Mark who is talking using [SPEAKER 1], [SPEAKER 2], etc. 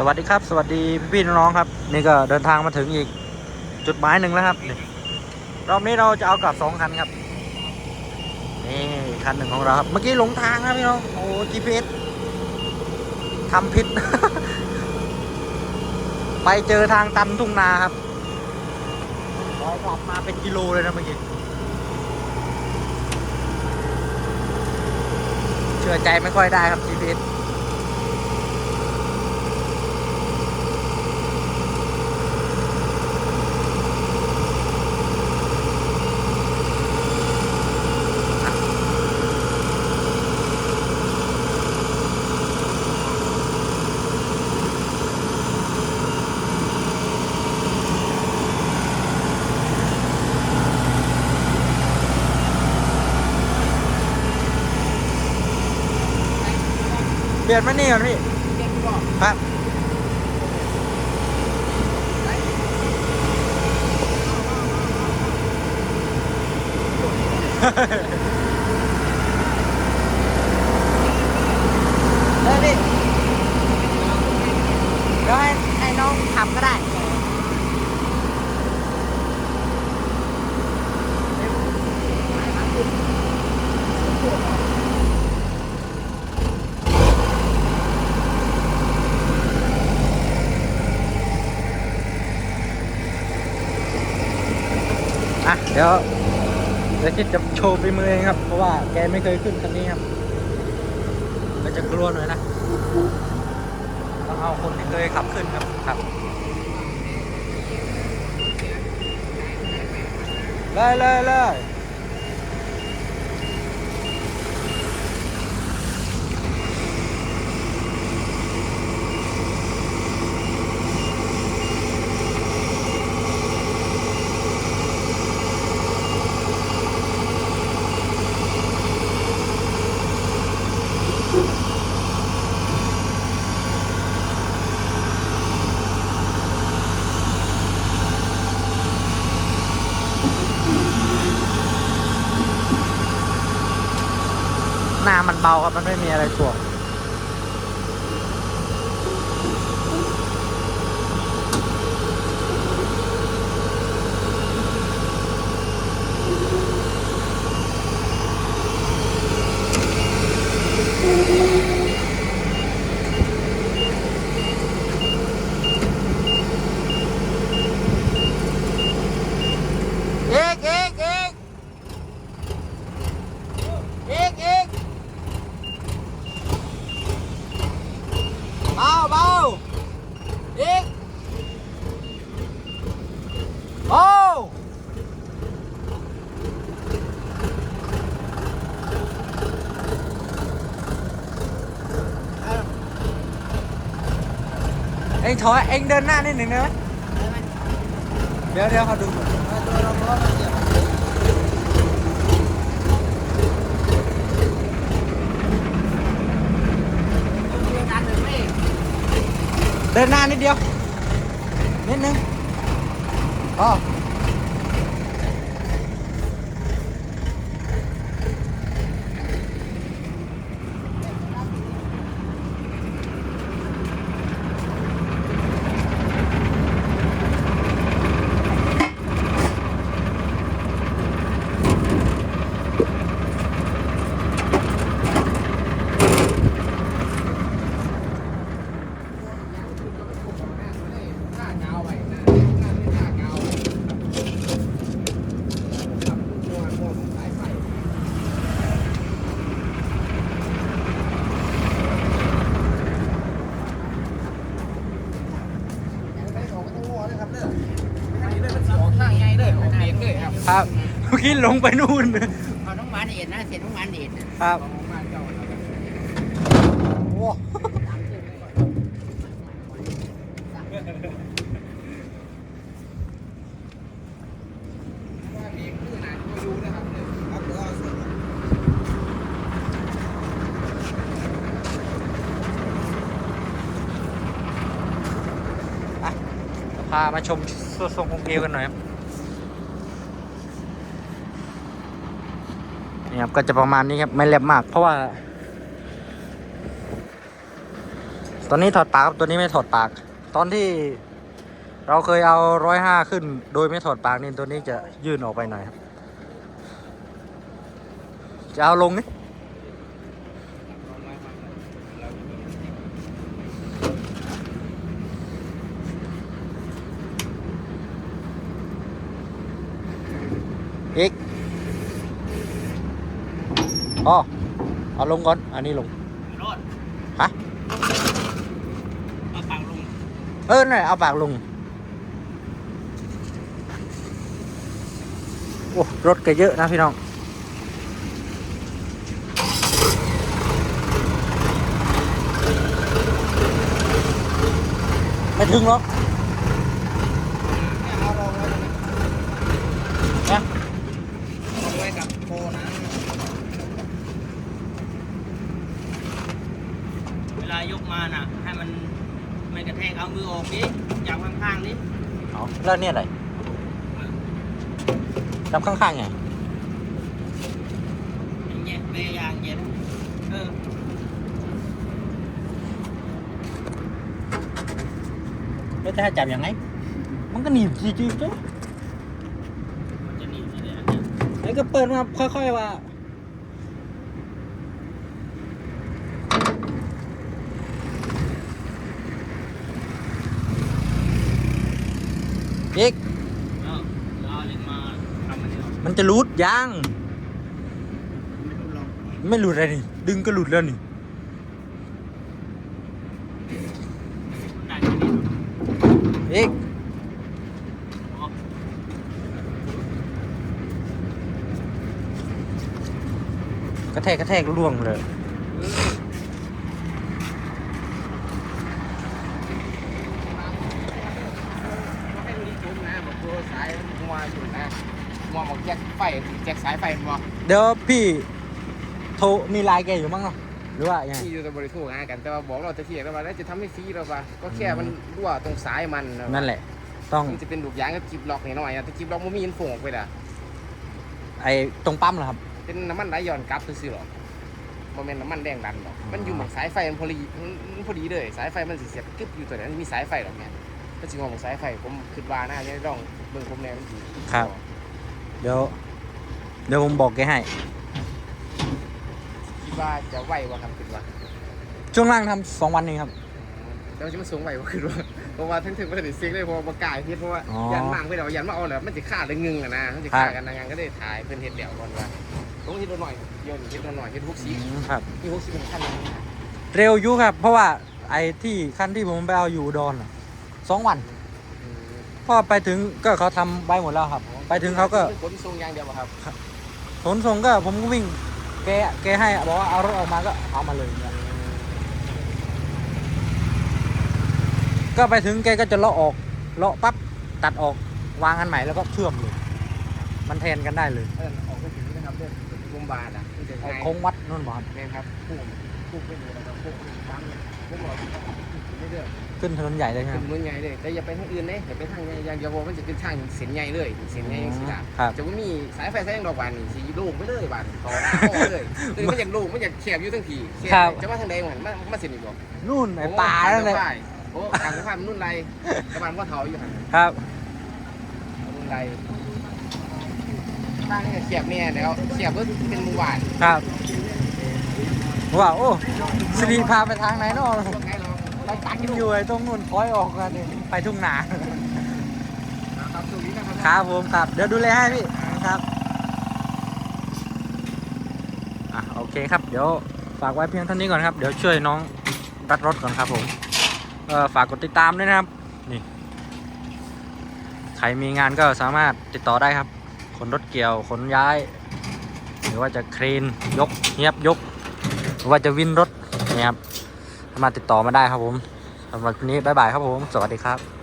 [SPEAKER 1] สวัสดีครับ สวัสดีพี่ๆน้องๆครับ นี่ก็เดินทางมาถึงอีกจุดหมายหนึ่งแล้วครับรอบนี้เราจะเอากลับสองคันครับนี่คันหนึ่งของเราครับ เมื่อกี้หลงทางครับพี่น้องโอ้ GPS ทำผิด ไปเจอทางตันทุ่งนาครับลอยกลับมาเป็นกิโลเลยนะเมื่อกี้เชื่อใจไม่ค่อยได้ครับ GPS เปลี่ยนมานี่ก่อนพี่ครับเฮ้ออพี่เดี๋ยวให้ให้น้องขับก็ได้ อะ เดี๋ยวเดี๋ยวคิดจะโชว์ฝีมือเองครับ เพราะว่าแกไม่เคยขึ้นคันนี้ครับก็จะกลัวหน่อยนะต้องเอาคนที่เคยขับขึ้นครับครับเลยเลยเลย น้ามันเบาครับมันไม่มีอะไรถ่วง เอกเอกเอกเอกเอกเบาเบาเอกโอ้ เอ็งถอยเอ็งเดินหน้านิดหนึ่งได้ไหมเดี๋ยวเดี๋ยวเขาดูก่อนเดินหน้านิดเดียวนิดนึงอ๋อ เมื่อกี้ลงไปนู่น
[SPEAKER 2] เอาน้องหวานเอ็ดนะเสร็จน้องหวานเอ็ดนะครับ
[SPEAKER 1] โอ้อะพามาชมส่วนทรงของเอวกันหน่อยครับ ครับก็จะประมาณนี้ครับไม่แลบมาก เพราะว่า ตอนนี้ถอดปากครับตัวนี้ไม่ถอดปาก ตอนที่เราเคยเอาร้อยห้าขึ้น โดยไม่ถอดปากนี่ตัวนี้จะยื่นออกไปหน่อยครับ จะเอาลงนี่อีก อ๋อเอาลงก่อน อันนี้ลง
[SPEAKER 2] รอด
[SPEAKER 1] ฮะ
[SPEAKER 2] เอาปังลง
[SPEAKER 1] เออนี่นเอาปากลง โอ้รถก็เยอะนะพี่น้องไม่ถึงหรอก
[SPEAKER 2] เอาลงไว้
[SPEAKER 1] นะ
[SPEAKER 2] เอาไว้กับโคนะเวลา ยกมาน่ะ ให้มันไม่กระแทกเอามือออกดิจับข้างๆดิ
[SPEAKER 1] เอาแล้วเนี่ยอะไรจับข้างๆไง
[SPEAKER 2] อย่างเงี้ยเบยางเย็นเออ
[SPEAKER 1] แล้วจะให้จับยังไง มันก็หนีบจีจีจ้ะ
[SPEAKER 2] มันจะหนีบสิเดี๋ยวอันเนี้ย
[SPEAKER 1] แล้วก็เปิดมาค่อยๆว่า
[SPEAKER 2] เอาเอาเหล็กมาทำมันนี่หรอ
[SPEAKER 1] มันจะหลุดยัง
[SPEAKER 2] ไม่รู้ลอง
[SPEAKER 1] ไม่หลุดอะไรนี่ ดึงก็หลุดแล้วนี่
[SPEAKER 2] ได้แค่นี้
[SPEAKER 1] อีก
[SPEAKER 2] อ๋อ
[SPEAKER 1] กระแทกกระแทกล่วงเลย
[SPEAKER 2] ให้ดูดิจุ๊บนะบอกตัวสายมัวอยู่นะมัวบอกแจ็คไฟแจ็คสายไฟมัว
[SPEAKER 1] เดี๋ยวพี่โทรมีไลน์แกอยู่มั้งเนาะหรือว่ายังไง
[SPEAKER 3] ที่อยู่ในบริษัทงานกันแต่ว่าบอกเราจะเทียบกันว่าแล้วจะทำให้ฟรีเราปะก็แค่มันรั่วตรงสายมันนะ
[SPEAKER 1] นั่นแหละ ต้อง
[SPEAKER 3] มันจะเป็นลูกยางกับจิบล็อกนิดหน่อยอะแต่จิบล็อกมันมีอินโฟออกไปละ
[SPEAKER 1] ไอ้ตรงปั๊มเหรอครับ
[SPEAKER 3] เป็นน้ำมันไหลย้อนกลับซื่อๆหรอกมันเป็นน้ำมันแดงดันหรอกมันอยู่หมองสายไฟมันพอดีมันพอดีเลยสายไฟมันสิเสียบกึบอยู่ตัวนั้นมีสายไฟหรอกเนี่ยก็จริงว่าหมองสายไฟผมคิดว่าน่าจะต้องเบิ่งผมแน่มันดี
[SPEAKER 1] ครับเดี๋ยว เดี๋ยวผมบอกแกให้
[SPEAKER 3] คิดว่าจะไหววะครับคิดว่า
[SPEAKER 1] ช่วงล่างทำสองวันเองครับ
[SPEAKER 3] แล้วจะมาสูงไหววะคิดว่าเพราะว่าถึงถึงๆมันจะเสียงเลยเพราะว่าประกาศเฮ็ดเพราะว่า
[SPEAKER 1] อ๋อ
[SPEAKER 3] ยันมากไปแล้วยันมาเอาแล้วมันจะฆ่าเลยงึงอะนะมันจะฆ่ากันนะงานก็ได้ถ่ายเพิ่นเฮ็ดเดี่ยวก่อนว่าต้องเฮ็ดหน่อยโยนเฮ็ดหน่อยเฮ็ดพวกสี
[SPEAKER 1] อืมครับ
[SPEAKER 3] ที่พวกสีเป็นขั้นนึง
[SPEAKER 1] เร็วอยุครับ เพราะว่าไอ้ที่คันที่ผมไปเอาอยู่อุดอนอะสองวันพอไปถึงก็เขาทำใบหมดแล้วครับ ไปถึงเขาก็
[SPEAKER 3] ขนส่งอย่างเดียวอะครับ
[SPEAKER 1] ขนส่งก็ผมก็วิ่ง แกแกให้บอกว่าเอารถออกมาก็เอามาเลยเนี่ยก็ไปถึงแกก็จะเลาะออก เลาะปั๊บตัดออกวางอันใหม่แล้วก็เชื่อมเลย มันแทนกันได้เลย
[SPEAKER 3] เออออกไปถึงนะครับเด้อกุมบาทอะที่จะ
[SPEAKER 1] ไอ้
[SPEAKER 3] ง่าย
[SPEAKER 1] โค้งวัดนู่นบ่ครับ
[SPEAKER 3] แม่นครับพุ่งพุ่งไปอยู่แล้วก็พุ่งตั้งพุ่งหลอดไม่เด้อ
[SPEAKER 1] ขึ้นถนนใหญ่เลยใช่ไหม
[SPEAKER 3] เป็นเมืองใหญ่เลยแต่อย่าไปทางอื่นเลยอย่าไปทางใหญ่อย่างเดียวมันจะเป็นทางเส้นใหญ่เลยเส้นใหญ่ยังสิล่ะ
[SPEAKER 1] ครับ
[SPEAKER 3] จะว่ามีสายไฟสายยังดอกบานนี่สีโล่งไปเลยบานต่อหน้าต่อเลยคือมันอยากโล่งมันอยากแคบอยู่ทั้งทีแคบจะมาทางใดเหมือนมันมันสินี่บอก
[SPEAKER 1] นู่นไอ้ป่านั่นเลย
[SPEAKER 3] โอ้ทางสะพานมันนุ่นไรสะพานว่าเถาอยู่หัน
[SPEAKER 1] ครับ
[SPEAKER 3] นุ่นไรทางนี้เขียบเนี่ยแล้วเขียบก็เป็นหมู่บ้าน
[SPEAKER 1] ครับ ว้าวโอ้สิริพาไปทางไหนเนาะ
[SPEAKER 3] ต้องไงเรา
[SPEAKER 1] ไปตันอยู่ไอ้ตรงนู่นคอยออกกันนี่ไปทุ่งนา
[SPEAKER 3] ครับตรงนี้นะครับ
[SPEAKER 1] ครับผมครับ เดี๋ยวดูแลให้พี่ครับอะโอเคครับ เดี๋ยวฝากไว้เพียงเท่านี้ก่อนครับ เดี๋ยวช่วยน้องรัดรถก่อนครับผมเออฝากกดติดตามด้วยนะครับ นี่ ใครมีงานก็สามารถติดต่อได้ครับ ขนรถเกี่ยว ขนย้าย หรือว่าจะเครนยกเฮียบยกหรือ ว่าจะวินรถนะครับสามารถติดต่อมาได้ครับผมสำหรับวันนี้บ๊ายบายครับผม สวัสดีครับ